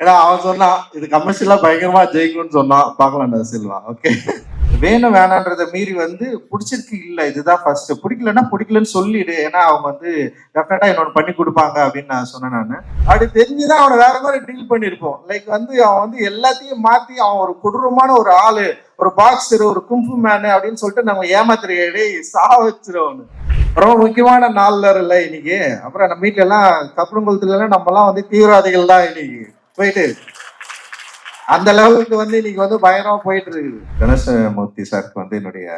ஏன்னா அவன் சொன்னான் இது கமர்ஷியலா பயங்கரமா ஜெயிக்கணும்னு சொன்னான் பார்க்கலாம்டா செல்வா ஓகே வேணும் வேணான்றதை மீறி வந்து பிடிச்சிருக்கு இல்லை இதுதான் ஃபர்ஸ்ட் பிடிக்கலன்னா பிடிக்கலன்னு சொல்லிடு. ஏன்னா அவங்க வந்து டெஃபினட்டா என்னோட பண்ணி கொடுப்பாங்க அப்படின்னு நான் சொன்னேன் நான். அப்படி தெரிஞ்சுதான் அவனை வேற மாதிரி டீல் பண்ணியிருப்போம். லைக் வந்து அவன் வந்து எல்லாத்தையும் மாத்தி அவன் ஒரு கொடூரமான ஒரு ஆளு ஒரு பாக்ஸர் ஒரு கும்பு மேனு அப்படின்னு சொல்லிட்டு நம்ம ஏமாத்திரையடே சா வச்சிருவோன்னு ரொம்ப முக்கியமான நாளில் இல்லை இன்னைக்கு. அப்புறம் நம்ம வீட்டுல எல்லாம் கப்பலங்குளத்துல எல்லாம் நம்மலாம் வந்து தீவிரவாதிகள் தான் இன்னைக்கு. போயிட்டு அந்த லெவலுக்கு வந்து இன்னைக்கு வந்து பயங்கரமா போயிட்டு இருக்குது. கணேசமூர்த்தி சாருக்கு வந்து என்னுடைய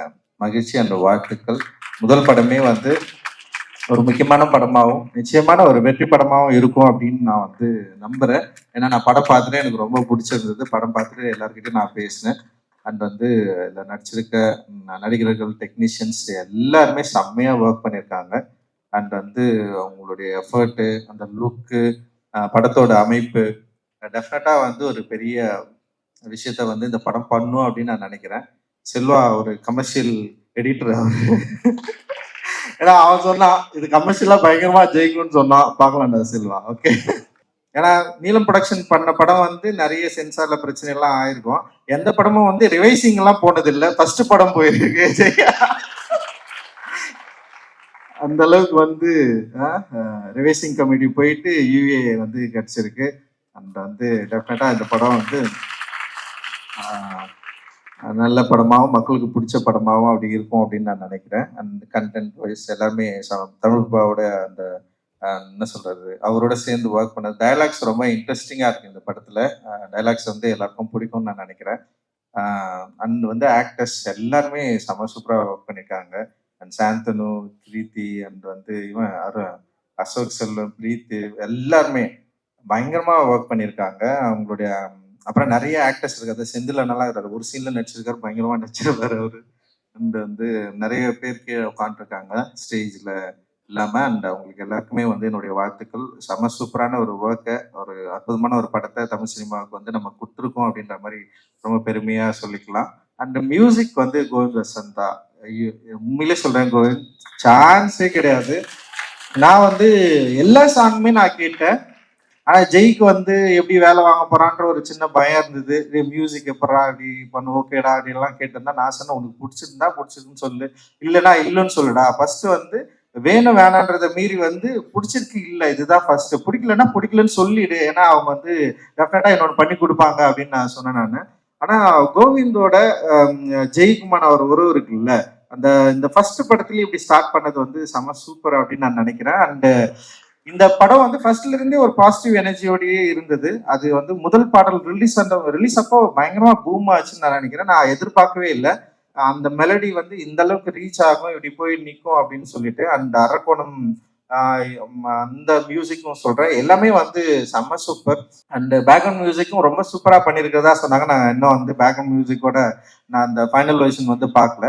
மகிழ்ச்சி அந்த வாழ்த்துக்கள். முதல் படமே வந்து ஒரு முக்கியமான படமாகவும் நிச்சயமான ஒரு வெற்றி படமாகவும் இருக்கும் அப்படின்னு நான் வந்து நம்புறேன். ஏன்னா நான் படம் பார்த்துட்டு எனக்கு ரொம்ப பிடிச்சிருந்தது. படம் பார்த்துட்டு எல்லாருக்கிட்டையும் நான் பேசினேன். அண்ட் வந்து இதில் நடிச்சிருக்க நடிகர்கள் டெக்னீஷியன்ஸ் எல்லாருமே செம்மையாக ஒர்க் பண்ணியிருக்காங்க. அண்ட் வந்து அவங்களுடைய எஃபர்ட்டு அந்த லுக்கு படத்தோட அமைப்பு டெஃபினட்டாக வந்து ஒரு பெரிய விஷயத்த வந்து இந்த படம் பண்ணும் அப்படின்னு நான் நினைக்கிறேன். செல்வா ஒரு கமர்ஷியல் எடிட்டர் ஏன்னா அவன் சொன்னான் இது கமர்ஷியலாக பயங்கரமாக ஜெயிக்கணும்னு சொன்னான் பார்க்கலாம்டா செல்வா ஓகே ஏன்னா நீலம் ப்ரொடக்ஷன் பண்ண படம் வந்து நிறைய சென்சார்ல பிரச்சனை எல்லாம் ஆயிருக்கும். எந்த படமும் வந்து ரிவைசிங் எல்லாம் போனது ஃபர்ஸ்ட் படம் போயிருக்கு. அந்த அளவுக்கு வந்து ரிவைசிங் கமிட்டி போயிட்டு யூஏ வந்து கிடைச்சிருக்கு. அண்ட் வந்து டெஃபினட்டாக இந்த படம் வந்து நல்ல படமாகவும் மக்களுக்கு பிடிச்ச படமாகவும் அப்படி இருக்கும் அப்படின்னு நான் நினைக்கிறேன். அண்ட் கண்டென்ட் வைஸ் எல்லாமே ச- அந்த என்ன சொல்கிறது அவரோட சேர்ந்து ஒர்க் பண்ண டயலாக்ஸ் ரொம்ப இன்ட்ரெஸ்டிங்காக இருக்குது இந்த படத்தில். டயலாக்ஸ் வந்து எல்லாருக்கும் பிடிக்கும்னு நான் நினைக்கிறேன். அண்ட் வந்து ஆக்டர்ஸ் எல்லாருமே செம சூப்பராக ஒர்க் பண்ணியிருக்காங்க அண்ட் சாந்தனு பிரீத்தி அண்ட் வந்து இவன் அரு அசோக் செல்வம் பிரீத்தி எல்லாருமே. பயங்கரமா ஒர்க் பண்ணியிருக்காங்க அவங்களுடைய அப்புறம் நிறைய ஆக்டர்ஸ் இருக்காது செந்தில் நல்லா இருக்காரு. ஒரு சீன்ல நடிச்சிருக்காரு. பயங்கரமா நடிச்சிருக்காரு அவரு. அண்ட் வந்து நிறைய பேர் கீழே உட்காந்துருக்காங்க ஸ்டேஜ்ல இல்லாம அண்ட் அவங்களுக்கு எல்லாருக்குமே வந்து என்னுடைய வாழ்த்துக்கள். செம சூப்பரான ஒரு ஒர்க்கை ஒரு அற்புதமான ஒரு படத்தை தமிழ் சினிமாவுக்கு வந்து நம்ம கொடுத்துருக்கோம் அப்படின்ற மாதிரி ரொம்ப பெருமையா சொல்லிக்கலாம். அண்ட் மியூசிக் வந்து கோவிந்த் வசந்தா ஐயோ, உண்மையிலே சொல்றேன் கோவிந்த். சான்ஸே கிடையாது. நான் வந்து எல்லா சாங்குமே நான் கேட்டேன். ஆனா ஜெய்க்கு வந்து எப்படி வேலை வாங்க போறான்ற ஒரு சின்ன பயம் இருந்தது. மியூசிக் எப்படா அப்படி பண்ணு ஓகேடா அப்படின்லாம் கேட்டிருந்தா நான் சொன்னேன் உனக்கு பிடிச்சிருந்தா பிடிச்சிருக்குன்னு சொல்லு. இல்லைன்னா இல்லைன்னு சொல்லுடா. ஃபர்ஸ்ட் வந்து வேணும் வேணான்றதை மீறி வந்து பிடிச்சிருக்கு இல்லை இதுதான் ஃபர்ஸ்ட் பிடிக்கலன்னா பிடிக்கலன்னு சொல்லிடு. ஏன்னா அவங்க வந்து டெஃபினட்டா என்னோட பண்ணி கொடுப்பாங்க அப்படின்னு நான் சொன்னேன் நான். ஆனா கோவிந்தோட ஹம், ஜெய்குமார் அவர் உறவு இருக்குல்ல அந்த இந்த ஃபர்ஸ்ட் படத்துலயே இப்படி ஸ்டார்ட் பண்ணது வந்து செம சூப்பர் அப்படின்னு நான் நினைக்கிறேன். அண்ட் இந்த படம் வந்து ஃபர்ஸ்ட்ல இருந்தே ஒரு பாசிட்டிவ் எனர்ஜியோடயே இருந்தது. அது வந்து முதல் பாடல் ரிலீஸ் அந்த ரிலீஸ் அப்போ பயங்கரமா பூம் ஆச்சுன்னு நான் நினைக்கிறேன். நான் எதிர்பார்க்கவே இல்லை. அந்த மெலடி வந்து இந்த அளவுக்கு ரீச் ஆகும் இப்படி போய் நிற்கும் அப்படின்னு சொல்லிட்டு அந்த அரக்கோணம் அந்த மியூசிக்கும் சொல்றேன். எல்லாமே வந்து செம்ம சூப்பர் அண்ட் பேக்ரவுண்ட் மியூசிக்கும் ரொம்ப சூப்பரா பண்ணியிருக்கிறதா சொன்னாங்க. நான் இன்னும் வந்து பேக்ரவுண்ட் மியூசிக்கோட நான் அந்த ஃபைனல் வெர்ஷன் வந்து பார்க்கல.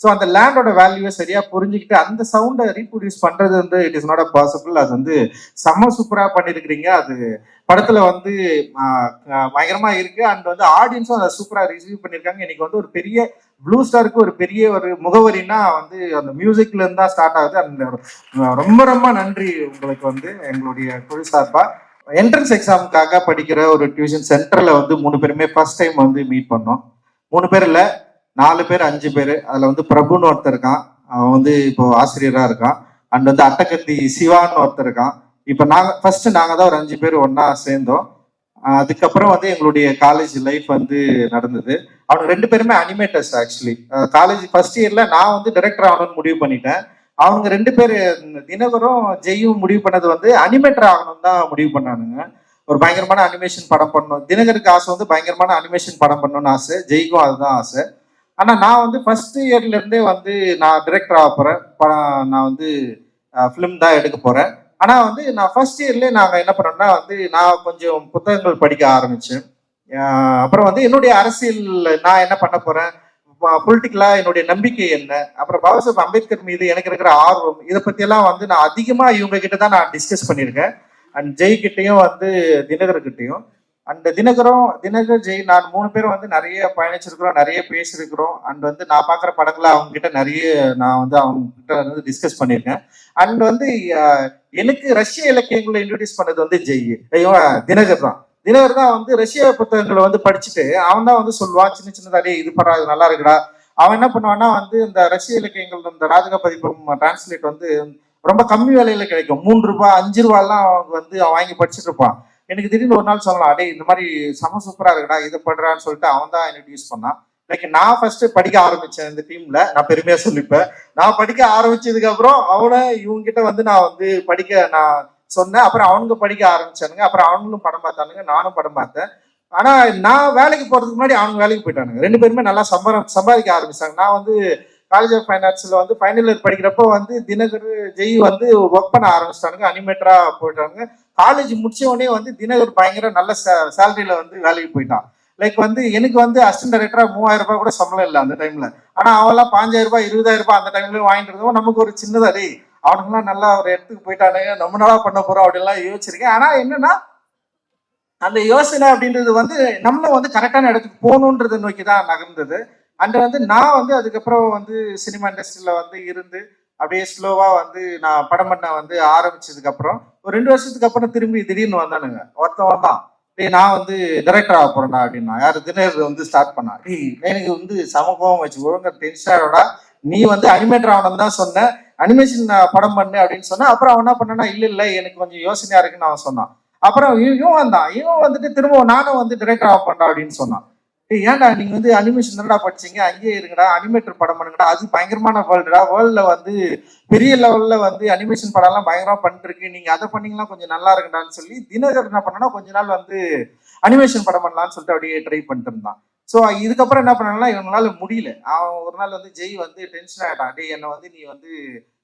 ஸோ அந்த லேண்டோட வேல்யூவை சரியா புரிஞ்சுக்கிட்டு அந்த சவுண்டை ரீப்ரொடியூஸ் பண்றது வந்து it is not a possible அது வந்து செம்ம சூப்பரா பண்ணிருக்கிறீங்க. அது படத்துல வந்து பயங்கரமாக இருக்குது பயங்கரமா இருக்கு. அண்ட் வந்து ஆடியன்ஸும் அதை சூப்பரா ரிசீவ் பண்ணிருக்காங்க. இன்னைக்கு வந்து ஒரு பெரிய ப்ளூ ஸ்டாருக்கு ஒரு பெரிய ஒரு முகவரினா வந்து அந்த மியூசிக்லேருந்து தான் ஸ்டார்ட் ஆகுது. அந்த ரொம்ப ரொம்ப நன்றி உங்களுக்கு வந்து எங்களுடைய குழு சார்பா. என்ட்ரன்ஸ் எக்ஸாமுக்காக படிக்கிற ஒரு டியூஷன் சென்டர்ல வந்து மூணு பேருமே ஃபர்ஸ்ட் டைம் வந்து மீட் பண்ணோம். மூணு பேர் இல்லை. நாலு பேர் அஞ்சு பேர். அதில் வந்து பிரபுன்னு ஒருத்தர் இருக்கான். அவன் வந்து இப்போ ஆசிரியராக இருக்கான். அண்ட் வந்து அட்டகத்தி சிவான்னு ஒருத்தர் இருக்கான். இப்போ நாங்கள் ஃபர்ஸ்ட் நாங்கள் தான் ஒரு அஞ்சு பேர் ஒன்றா சேர்ந்தோம். அதுக்கப்புறம் வந்து எங்களுடைய காலேஜ் லைஃப் வந்து நடந்தது. அவனுக்கு ரெண்டு பேருமே அனிமேட்டர்ஸ் ஆக்சுவலி காலேஜ் ஃபர்ஸ்ட் இயர்ல நான் வந்து டைரக்டர் ஆகணும்னு முடிவு பண்ணிட்டேன். அவங்க ரெண்டு பேர் தினகரும் ஜெயும் முடிவு பண்ணது வந்து அனிமேட்டர் ஆகணும் தான் முடிவு பண்ணானுங்க. ஒரு பயங்கரமான அனிமேஷன் படம் பண்ணணும். தினகருக்கு ஆசை வந்து பயங்கரமான அனிமேஷன் படம் பண்ணணும்னு ஆசை. ஜெய்க்கும் அதுதான் ஆசை. ஆனால் நான் வந்து ஃபர்ஸ்ட் இயர்லேருந்தே வந்து நான் டிரெக்டர் ஆக போகிறேன் படம் நான் வந்து ஃபிலிம் தான் எடுக்க போகிறேன் ஆனால் வந்து நான் ஃபர்ஸ்ட் இயர்லேயே நாங்கள் என்ன பண்ணோம்னா வந்து நான் கொஞ்சம் புத்தகங்கள் படிக்க ஆரம்பித்தேன் அப்புறம் வந்து என்னுடைய அரசியல் நான் என்ன பண்ண போகிறேன் பொலிட்டிக்கலாக என்னுடைய நம்பிக்கை என்ன? அப்புறம் பாபா சாஹேப் அம்பேத்கர் மீது எனக்கு இருக்கிற ஆர்வம் இதை பற்றியெல்லாம் வந்து நான் அதிகமாக இவங்க கிட்ட தான் நான் டிஸ்கஸ் பண்ணியிருக்கேன். அண்ட் ஜெய்கிட்டையும் வந்து தினகர்கிட்டையும் அண்ட் தினகரும் தினகர் ஜெய் நான் மூணு பேரும் வந்து நிறைய பயணிச்சிருக்கிறோம் நிறைய பேசியிருக்கிறோம். அண்ட் வந்து நான் பார்க்குற படங்களை அவங்க கிட்ட நிறைய நான் வந்து அவங்க கிட்ட வந்து டிஸ்கஸ் பண்ணியிருக்கேன். அண்ட் வந்து எனக்கு ரஷ்ய இலக்கியங்களை இன்ட்ரடியூஸ் பண்ணது வந்து ஜெய் ஐயோ தினகர் தான். தினகர் தான் வந்து ரஷ்ய புத்தகங்களை வந்து படிச்சுட்டு அவன் தான் வந்து சொல்லுவான் சின்ன சின்னதாலே இது பரா அது நல்லா இருக்குடா. அவன் என்ன பண்ணுவான்னா வந்து இந்த ரஷ்ய இலக்கியங்கள் இந்த ராஜக பதிப்பகம் டிரான்ஸ்லேட் வந்து ரொம்ப கம்மி விலையில கிடைக்கும். மூன்று ரூபாய் அஞ்சு ரூபாய்லாம் அவங்க வந்து அவன் வாங்கி படிச்சுட்டு இருப்பான். எனக்கு திடீர்னு ஒரு நாள் சொல்லலாம் அடே இந்த மாதிரி செம சூப்பராக இருக்குடா இதை படுறான்னு சொல்லிட்டு அவன் தான் இன்ட்ரடியூஸ் பண்ணான். லைக் நான் ஃபர்ஸ்ட் படிக்க ஆரம்பிச்சேன் இந்த டீம்ல நான் பெருமையா சொல்லிப்பேன். நான் படிக்க ஆரம்பிச்சதுக்கு அப்புறம் அவனை இவங்ககிட்ட வந்து நான் வந்து படிக்க நான் சொன்னேன். அப்புறம் அவனுங்க படிக்க ஆரம்பிச்சானுங்க. அப்புறம் அவனுங்களும் படம் பார்த்தானுங்க. நானும் படம் பார்த்தேன். ஆனா நான் வேலைக்கு போறதுக்கு முன்னாடி அவனுங்க வேலைக்கு போயிட்டானுங்க. ரெண்டு பேருமே நல்லா சம்பாரம் சம்பாதிக்க ஆரம்பிச்சாங்க. நான் வந்து காலேஜ் ஆஃப் ஃபைனான்ஸ்ல வந்து ஃபைனல் இயர் படிக்கிறப்போ வந்து தினகர் ஜெய் வந்து ஒர்க் பண்ண ஆரம்பிச்சிட்டானுங்க. அனிமேட்டரா போயிட்டானுங்க. காலேஜ் முடிச்ச உடனே வந்து தினகர் பயங்கர நல்ல சேலரியில வந்து வேலைக்கு போயிட்டான். லைக் வந்து எனக்கு வந்து அசிஸ்டன்ட் டைரக்டரா மூவாயிரம் ரூபாய் கூட சம்பளம் இல்லை அந்த டைம்ல ஆனா அவன்லாம் பாஞ்சாயிரம் ரூபாய் இருபதாயிரம் ரூபாய் அந்த டைம்ல வாங்கிட்டு இருந்தோம் நமக்கு ஒரு சின்னதா டே அவனுக்குலாம் நல்லா ஒரு இடத்துக்கு போயிட்டானுங்க நம்ம நாளா பண்ண போறோம்? அப்படின்லாம் யோசிச்சிருக்கேன். ஆனா என்னன்னா அந்த யோசனை அப்படின்றது வந்து நம்மளும் வந்து கரெக்டான இடத்துக்கு போகணுன்றதை நோக்கி தான் நகர்ந்தது. அண்ட் வந்து நான் வந்து அதுக்கப்புறம் வந்து சினிமா இண்டஸ்ட்ரியில வந்து இருந்து அப்படியே ஸ்லோவா வந்து நான் படம் பண்ண வந்து ஆரம்பிச்சதுக்கு அப்புறம் ஒரு ரெண்டு வருஷத்துக்கு அப்புறம் திரும்பி திடீர்னு வந்தானுங்க. ஒருத்தன் வந்தான். டேய் நான் வந்து டைரக்டர் ஆக போறேன்டா அப்படின்னா யாரு தினர் வந்து ஸ்டார்ட் பண்ணா டேய் எனக்கு வந்து சமூகம் வச்சு ஒழுங்க டென்ஷனோட நீ வந்து அனிமேட்டர் ஆகணும் தான் சொன்ன. அனிமேஷன் படம் பண்ணு அப்படின்னு சொன்னா. அப்புறம் அவன் என்ன பண்ணனா இல்ல இல்ல எனக்கு கொஞ்சம் யோசனையா இருக்குன்னு அவன் சொன்னான். அப்புறம் இவன் வந்தான். இவன் வந்துட்டு திரும்ப நானும் வந்து டைரக்டர் ஆக பண்றா அப்படின்னு சொன்னான். ஏன்டா நீங்க வந்து அனிமேஷன் தானடா படிச்சீங்க? அங்கேயே இருங்கடா அனிமேட்டர் படம் பண்ணுங்கடா. அது பயங்கரமான வேர்ல்டுடா வேர்ல்ட்ல வந்து பெரிய லெவல்ல வந்து அனிமேஷன் படம்லாம் பயங்கரமா பண்ணிருக்கு நீங்க அதை பண்ணீங்கன்னா கொஞ்சம் நல்லா இருக்குடான்னு சொல்லி தினகர் என்ன பண்ணனா கொஞ்ச நாள் வந்து அனிமேஷன் படம் பண்ணலாம்னு சொல்லிட்டு அப்படியே ட்ரை பண்ணிட்டு இருந்தான். ஸோ இதுக்கப்புறம் என்ன பண்ணலாம் இவங்களால முடியல. அவன் ஒரு நாள் வந்து ஜெய் வந்து டென்ஷன் ஆகிட்டான் டேய் என்னை வந்து நீ வந்து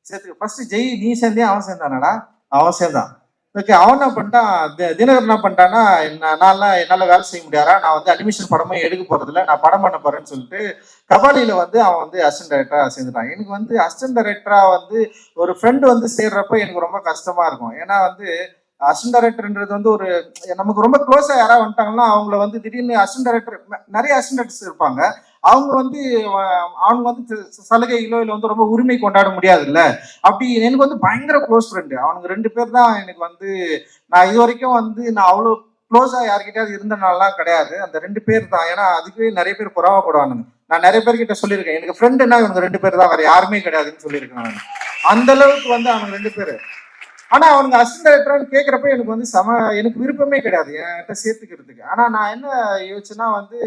சேர்த்து ஃபர்ஸ்ட் ஜெய் நீ சேர்ந்தே அவன் சேர்ந்தானடா? அவன் சேர்ந்தான். ஓகே அவன் என்ன பண்ணிட்டான்? தி- தினகர் என்ன பண்ணிட்டான்னா என்ன- நான்லாம் என்னால் வேலை செய்ய முடியாதா? நான் வந்து அனிமேஷன் படமே எடுக்க போறதில்ல. நான் படம் பண்ண போறேன்னு சொல்லிட்டு கபாலியில வந்து அவன் வந்து அசிஸ்டன்ட் டைரக்டரா சேர்ந்துட்டான். எனக்கு வந்து அசிஸ்டன்ட் டைரக்டரா வந்து ஒரு ஃப்ரெண்டு வந்து சேர்றப்ப எனக்கு ரொம்ப கஷ்டமா இருக்கும். ஏன்னா வந்து அசிஸ்டன்ட் டைரக்டர்ன்றது வந்து ஒரு நமக்கு ரொம்ப க்ளோஸா யாராவது வந்துட்டாங்கன்னா அவங்கள வந்து திடீர்னு அசிஸ்டன்ட் டைரக்டர் நிறைய அசிஸ்டன்ட்ஸ் இருப்பாங்க. அவங்க வந்து அவங்க வந்து ச- சலுகைகளோ இல்லை வந்து ரொம்ப உரிமை கொண்டாட முடியாதுல்ல? அப்படி எனக்கு வந்து பயங்கர க்ளோஸ் ஃப்ரெண்டு அவனுங்க ரெண்டு பேர் தான் எனக்கு வந்து நான் இது வரைக்கும் வந்து நான் அவ்வளோ க்ளோஸாக யார்கிட்டயாவது இருந்தனாலாம் கிடையாது. அந்த ரெண்டு பேர் தான். ஏன்னா அதுக்கே நிறைய பேர் புறாவப்படுவானுங்க நான் நிறைய பேர்கிட்ட சொல்லியிருக்கேன். எனக்கு ஃப்ரெண்டுன்னா இவங்க ரெண்டு பேர் தான். வேற யாருமே கிடையாதுன்னு சொல்லியிருக்கேன் நான். அந்த அளவுக்கு வந்து அவனுங்க ரெண்டு பேர். ஆனா அவனுங்க அசிஸ்டன்ட் டைரக்டர்னு கேட்குறப்ப எனக்கு வந்து சம எனக்கு விருப்பமே கிடையாது. என்கிட்ட சேர்த்துக்கிறதுக்கு. ஆனா நான் என்ன யோசிச்சுன்னா வந்து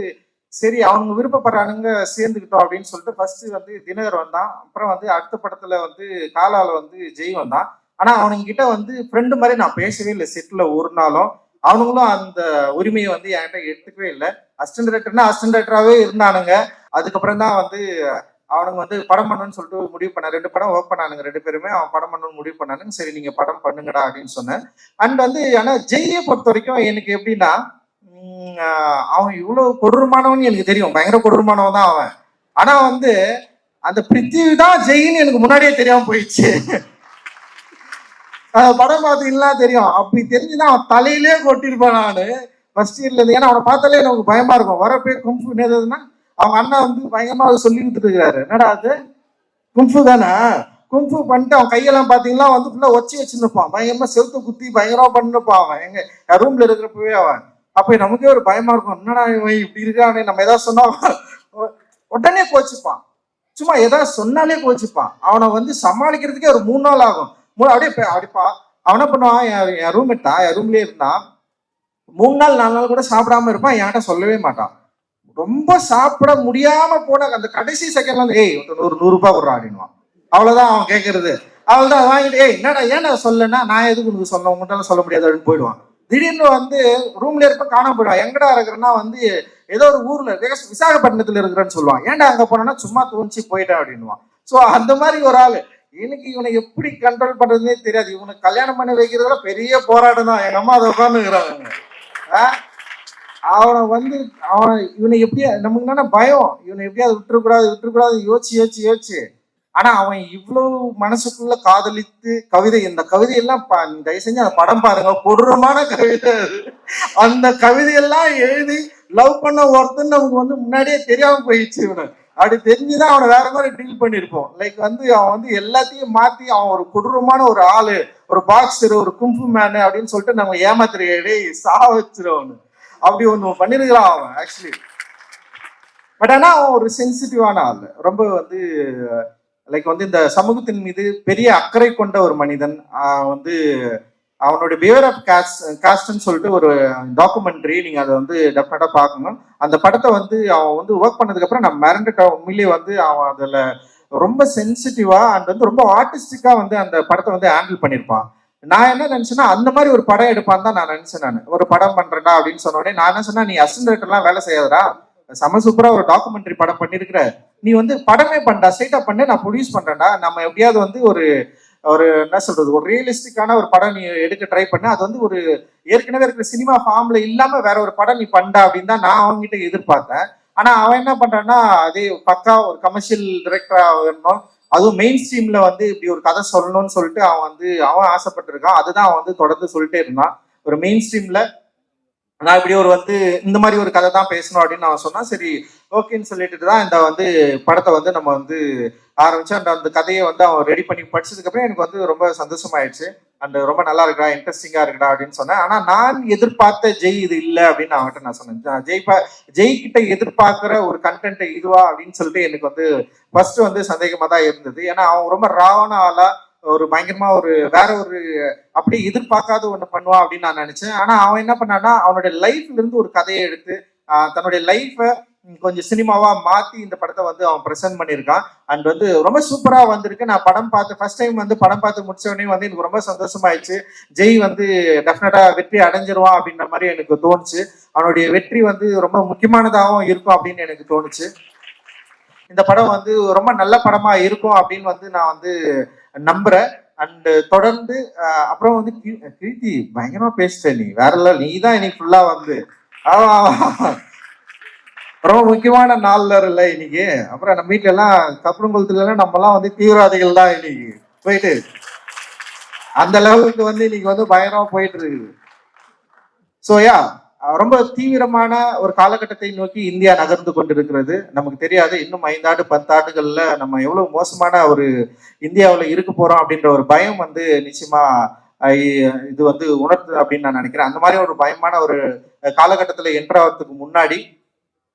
சரி அவங்க விருப்பப்படுறானுங்க சேர்ந்துக்கிட்டோம் அப்படின்னு சொல்லிட்டு ஃபர்ஸ்ட் வந்து தினகர் வந்தான். அப்புறம் வந்து அடுத்த படத்துல வந்து காலால வந்து ஜெய் வந்தான். ஆனா அவனுங்க கிட்ட வந்து ஃப்ரெண்டு மாதிரி நான் பேசவே இல்லை. செட்டில் ஒரு நாளும் அவனுங்களும் அந்த உரிமையை வந்து என்கிட்ட எடுத்துக்கவே இல்லை. அசிஸ்டன்ட் டைரக்டர்னா அசிஸ்டன்ட் டைரக்டராகவே இருந்தானுங்க. அதுக்கப்புறம் தான் வந்து அவனுங்க வந்து படம் பண்ணணும்னு சொல்லிட்டு முடிவு பண்ண ரெண்டு படம் ஒர்க் பண்ணானுங்க ரெண்டு பேருமே. அவன் படம் பண்ணணும்னு முடிவு பண்ணானுங்க. சரி நீங்க படம் பண்ணுங்கடா அப்படின்னு சொன்னேன். அண்ட் வந்து ஆனா ஜெய்யை பொறுத்த வரைக்கும் எனக்கு எப்படின்னா அவன் இவ்வளவு கொடூரமானவன் எனக்கு தெரியும். பயங்கர கொடூரமானவன் தான் அவன். ஆனா வந்து அந்த பிருத்திவி தான் ஜெயின்னு எனக்கு முன்னாடியே தெரியாம போயிடுச்சு. படம் பார்த்தீங்கன்னா தெரியும். அப்படி தெரிஞ்சுதான் அவன் தலையிலே கொட்டிருப்பான் நானு. ஃபர்ஸ்ட் இயர்ல இருந்து. ஏன்னா அவனை பார்த்தாலே எனக்கு பயமா இருக்கும். வரப்பே கும்பு என்னதுன்னா அவங்க அண்ணா வந்து பயங்கரமா அதை சொல்லி கொடுத்துட்டு என்னடா அது? கும்ஃபு தானே? கும்ஃபு பண்ணிட்டு அவன் கையெல்லாம் பாத்தீங்கன்னா வந்து ஃபுல்லா ஒச்சி வச்சுருப்பான் பயங்கரமா செலுத்து குத்தி பயங்கரமா பண்ணிருப்பான் அவன். எங்க ரூம்ல இருக்கிறப்பவே அவன். அப்ப நமக்கே ஒரு பயமா இருக்கும். என்னடா இவன் இப்படி இருக்கானே? நம்ம ஏதாவது சொன்னா உடனே கோச்சுப்பான். சும்மா ஏதாவது சொன்னாலே கோச்சுப்பான். அவனை வந்து சமாளிக்கிறதுக்கே ஒரு மூணு நாள் ஆகும். மூணு அப்படியே பே- அப்படிப்பா அவனை பண்ணுவான்? என் ரூம் ரூம்மேட் என் ரூம்லயே இருந்தான். மூணு நாள் நாலு நாள் கூட சாப்பிடாம இருப்பான். என்கிட்ட சொல்லவே மாட்டான். ரொம்ப சாப்பிட முடியாம போன அந்த கடைசி செகண்ட்ல வந்து ஏய் ஒரு நூறு நூறு ரூபாய் கொடுறான் அப்படின்வான் அவ்வளவுதான் அவன் கேட்கறது அவள்தான் வாங்கிட்டு ஏய் என்னடா ஏன் நான் சொல்லனா நான் எதுக்கு உனக்கு சொல்ல உங்கள்கிட்ட சொல்ல முடியாது அப்படின்னு போயிடுவான். திடீர்னு வந்து ரூம்ல இருப்ப காணாம போயிடுவான் எங்கடா இருக்கிறேன்னா வந்து ஏதோ ஒரு ஊர்ல விசாகப்பட்டினத்துல இருக்கிறேன்னு சொல்லுவான் ஏன்டா அங்க போனோம்னா சும்மா தோணிச்சு போயிட்டேன் அப்படின்வான் சோ அந்த மாதிரி ஒரு ஆளு. எனக்கு இவனை எப்படி கண்ட்ரோல் பண்றதுனே தெரியாது. இவனுக்கு கல்யாணம் பண்ணி வைக்கிறதுல பெரிய போராட்டம் தான். எங்க அம்மா அதை உட்காந்துக்கிறாங்க அவனை வந்து அவன் இவனை எப்படியா நமக்கு என்னன்னா பயம். இவனை எப்படியாவது விட்டுறக்கூடாது விட்டுறக்கூடாது யோசிச்சு யோசிச்சு யோசிச்சு. ஆனா அவன் இவ்வளவு மனசுக்குள்ள காதலித்து கவிதை இந்த கவிதையெல்லாம் எல்லாம் தயவு செஞ்சு அந்த படம் பாருங்க. கொடூரமான கவிதை அந்த கவிதையெல்லாம் எழுதி லவ் பண்ண ஒருத்தன் நமக்கு வந்து முன்னாடியே தெரியாம போயிடுச்சு இவனு. அப்படி தெரிஞ்சுதான் அவனை வேற மாதிரி டீல் பண்ணிருப்போம் லைக் வந்து அவன் வந்து எல்லாத்தையும் மாத்தி அவன் ஒரு கொடூரமான ஒரு ஆளு ஒரு பாக்ஸர் ஒரு கும்பு மேனு அப்படின்னு சொல்லிட்டு நம்ம ஏமாத்துறையே சா வச்சிருவனு அப்படி ஒன்று பண்ணிருக்கலாம் அவன் ஆக்சுவலி பட் ஆனா அவன் ஒரு சென்சிட்டிவான ஆள். ரொம்ப வந்து லைக் வந்து இந்த சமூகத்தின் மீது பெரிய அக்கறை கொண்ட ஒரு மனிதன் வந்து அவனுடைய பியர் ஆஃப் காஸ்ட் காஸ்ட்னு சொல்லிட்டு ஒரு டாக்குமெண்ட்ரி நீங்க அதை வந்து டெஃபினட்டா பார்க்கணும். அந்த படத்தை வந்து அவன் வந்து ஒர்க் பண்ணதுக்கு அப்புறம் நான் மிரண்டுட்டேன் உண்மையிலேயே வந்து அவன் அதுல ரொம்ப சென்சிட்டிவா அண்ட் வந்து ரொம்ப ஆர்டிஸ்டிக்கா வந்து அந்த படத்தை வந்து ஹேண்டில் பண்ணியிருப்பான். நான் என்ன நினைச்சேன்னா அந்த மாதிரி ஒரு படம் எடுப்பான்னு தான் நான் நினைச்சேன் நான். ஒரு படம் பண்றேன்டா அப்படின்னு சொன்ன உடனே நான் என்ன சொன்னா நீ அசன் எல்லாம் வேலை செய்யாதடா. செம சூப்பரா ஒரு டாக்குமெண்ட்ரி படம் பண்ணிருக்கிற. நீ வந்து படமே பண்ணா ஸ்ட்ரைட்டா பண்ண நான் ப்ரொடியூஸ் பண்றேன்டா. நம்ம எப்படியாவது வந்து ஒரு ஒரு என்ன சொல்றது ஒரு ரியலிஸ்டிக்கான ஒரு படம் நீ எடுக்க ட்ரை பண்ண. அது வந்து ஒரு ஏற்கனவே இருக்கிற சினிமா ஃபார்ம்ல இல்லாம வேற ஒரு படம் நீ பண்ணா அப்படின்னு தான் நான் அவன்கிட்ட எதிர்பார்த்தேன். ஆனா அவன் என்ன பண்றான்னா அதே பக்கா ஒரு கமர்ஷியல் டிரெக்டரா வரணும். அதுவும் மெயின் ஸ்ட்ரீம்ல வந்து இப்படி ஒரு கதை சொல்லணும்னு சொல்லிட்டு அவன் வந்து அவன் ஆசைப்பட்டிருக்கான். அதுதான் அவன் வந்து தொடர்ந்து சொல்லிட்டே இருந்தான். ஒரு மெயின் ஸ்ட்ரீம்ல நான் இப்படி ஒரு வந்து இந்த மாதிரி ஒரு கதை தான் பேசணும் அப்படின்னு நான் சொன்னா சரி ஓகேன்னு சொல்லிட்டு தான் இந்த வந்து படத்தை வந்து நம்ம வந்து ஆரம்பிச்சு அந்த அந்த கதையை வந்து அவன் ரெடி பண்ணி படிச்சதுக்கு அப்புறம் எனக்கு வந்து ரொம்ப சந்தோஷமாயிடுச்சு. அண்ட் ரொம்ப நல்லா இருக்கா இன்ட்ரெஸ்டிங்கா இருக்கா அப்படின்னு சொன்னேன். ஆனா நான் எதிர்பார்த்த ஜெய் இது இல்ல அப்படின்னு அவன்கிட்ட நான் சொன்னேன். ஜெய் பா ஜெய் கிட்ட எதிர்பார்க்கிற ஒரு கண்டென்ட் இதுவா அப்படின்னு சொல்லிட்டு எனக்கு வந்து ஃபர்ஸ்ட் வந்து சந்தேகமா தான் இருந்தது. ஏன்னா அவன் ரொம்ப ராவான ஆளா ஒரு பயங்கரமா ஒரு வேற ஒரு அப்படியே எதிர்பார்க்காத ஒண்ணு பண்ணுவா அப்படின்னு நான் நினைச்சேன். ஆனா அவன் என்ன பண்ணான்னா அவனுடைய லைஃப்ல இருந்து ஒரு கதையை எடுத்து தன்னுடைய லைஃபை கொஞ்சம் சினிமாவா மாத்தி இந்த படத்தை வந்து அவன் ப்ரெசென்ட் பண்ணியிருக்கான். அண்ட் வந்து ரொம்ப சூப்பரா வந்திருக்கு. நான் படம் பார்த்து ஃபர்ஸ்ட் டைம் வந்து படம் பார்த்து முடிச்சவனே வந்து எனக்கு ரொம்ப சந்தோஷமாயிடுச்சு. ஜெய் வந்து டெஃபினட்டா வெற்றி அடைஞ்சிருவான் அப்படின்ற மாதிரி எனக்கு தோணுச்சு. அவனுடைய வெற்றி வந்து ரொம்ப முக்கியமானதாகவும் இருக்கும் அப்படின்னு எனக்கு தோணுச்சு. இந்த படம் வந்து ரொம்ப நல்ல படமா இருக்கும் அப்படின்னு வந்து நான் வந்து நம்புறேன் அண்ட் தொடர்ந்து அப்புறம் வந்து கீர்த்தி பயங்கரமா பேசிட்ட நீ. வேற இல்ல நீ தான் இன்னைக்கு ஃபுல்லா வந்து ரொம்ப முக்கியமான நாள்ல இல்ல இன்னைக்கு. அப்புறம் நம்ம வீட்டுல எல்லாம் கப்பலங்குளத்துல எல்லாம் நம்ம எல்லாம் வந்து தீவிரவாதிகள் தான் இன்னைக்கு. போயிட்டு. அந்த லெவலுக்கு வந்து இன்னைக்கு வந்து பயங்கரமா போயிட்டு இருக்குது. ஸோ யா ரொம்ப தீவிரமான ஒரு காலகட்டத்தை நோக்கி இந்தியா நகர்ந்து கொண்டிருக்கிறது. நமக்கு தெரியாது இன்னும் ஐந்தாண்டு பத்தாண்டுகள்ல நம்ம எவ்வளவு மோசமான ஒரு இந்தியாவில் இருக்க போறோம் அப்படின்ற ஒரு பயம் வந்து நிச்சயமா இது வந்து உணர்த்து அப்படின்னு நான் நினைக்கிறேன். அந்த மாதிரி ஒரு பயமான ஒரு காலகட்டத்தில் காலகட்டத்துல என்ட்ராகிறதுக்கு முன்னாடி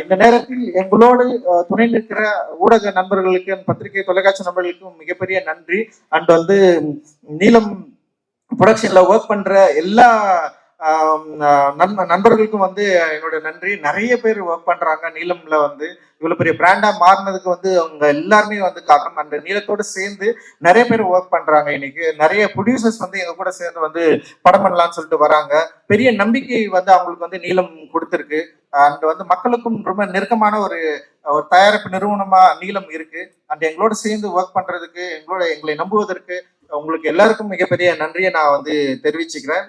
இந்த நேரத்தில் எங்களோடு துணை நிற்கிற ஊடக நண்பர்களுக்கு பத்திரிகை தொலைக்காட்சி நண்பர்களுக்கும் மிகப்பெரிய நன்றி. அண்ட் வந்து நீளம் ப்ரொடக்ஷன்ல ஒர்க் பண்ற எல்லா நண்பர்களுக்கும் வந்து என்னோட நன்றி. நிறைய பேர் ஒர்க் பண்றாங்க நீளம்ல வந்து. இவ்வளவு பெரிய பிராண்டா மாறினதுக்கு வந்து அவங்க எல்லாருமே வந்து காரணம். அந்த நீளத்தோடு சேர்ந்து நிறைய பேர் ஒர்க் பண்றாங்க இன்னைக்கு. நிறைய ப்ரொடியூசர்ஸ் வந்து எங்க கூட சேர்ந்து வந்து படம் பண்ணலாம்னு சொல்லிட்டு வராங்க. பெரிய நம்பிக்கை வந்து அவங்களுக்கு வந்து நீளம் கொடுத்துருக்கு. அண்ட் வந்து மக்களுக்கும் ரொம்ப நெருக்கமான ஒரு ஒரு தயாரிப்பு நிறுவனமா நீளம் இருக்கு. அண்ட் எங்களோட சேர்ந்து ஒர்க் பண்றதுக்கு எங்களோட எங்களை நம்புவதற்கு உங்களுக்கு எல்லாருக்கும் மிகப்பெரிய நன்றியை நான் வந்து தெரிவிச்சுக்கிறேன்.